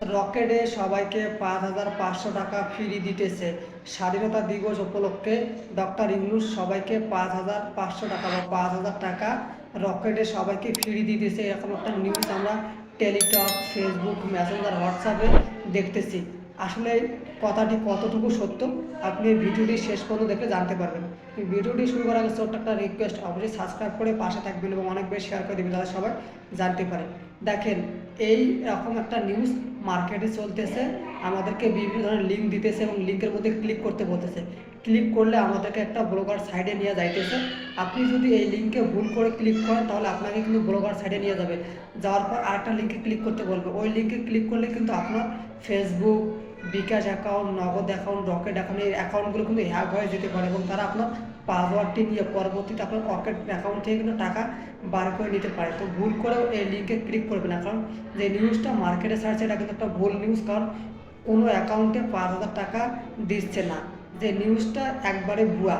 রকেটে সবাইকে পাঁচ হাজার পাঁচশো টাকা ফ্রি দিতেছে। স্বাধীনতা দিবস উপলক্ষে ডক্টর ইংলুস সবাইকে পাঁচ হাজার পাঁচশো টাকা বা পাঁচ হাজার টাকা রকেটে সবাইকে ফ্রি দিতেছে। এরকম একটা নিউজ আমরা টেলিটক ফেসবুক মেসেঞ্জার হোয়াটসঅ্যাপে দেখতেছি। আসলে কথাটি কতটুকু সত্য আপনি ভিডিওটি শেষ পর্যন্ত দেখে জানতে পারবেন। ভিডিওটি শুরু করার আগে ছোট্ট একটা রিকোয়েস্ট অবশ্যই সাবস্ক্রাইব করে পাশে থাকবেন এবং অনেক বেশি শেয়ার করে দেবেন, যাতে সবাই জানতে পারে। দেখেন, এই রকম একটা নিউজ মার্কেটে চলতেছে, আমাদেরকে বিভিন্ন ধরনের লিঙ্ক দিতেছে এবং লিঙ্কের মধ্যে ক্লিক করতে বলতেছে। ক্লিক করলে আমাদেরকে একটা ব্লগার সাইডে নিয়ে যাইতেছে। আপনি যদি এই লিঙ্কে ভুল করে ক্লিক করেন, তাহলে আপনাকে কিন্তু ব্লগার সাইডে নিয়ে যাবে। যাওয়ার পর আরেকটা লিঙ্কে ক্লিক করতে বলবে। ওই লিঙ্কে ক্লিক করলে কিন্তু আপনার Facebook bKash account Nagad account Rocket account এই অ্যাকাউন্টগুলো কিন্তু হ্যাক হয়ে যেতে পারে এবং তারা আপনার পাসওয়ার্ডটি নিয়ে পরবর্তীতে আপনার পকেট অ্যাকাউন্ট থেকে কিন্তু টাকা বার করে নিতে পারে। তো ভুল করেও এই লিঙ্কে ক্লিক করবে না। কারণ যে নিউজটা মার্কেটে ছাড়ছে, এটা কিন্তু একটা ভুল নিউজ কারণ কোনো অ্যাকাউন্টে পাঁচ হাজার টাকা দিচ্ছে না। যে নিউজটা একবারে ভুয়া।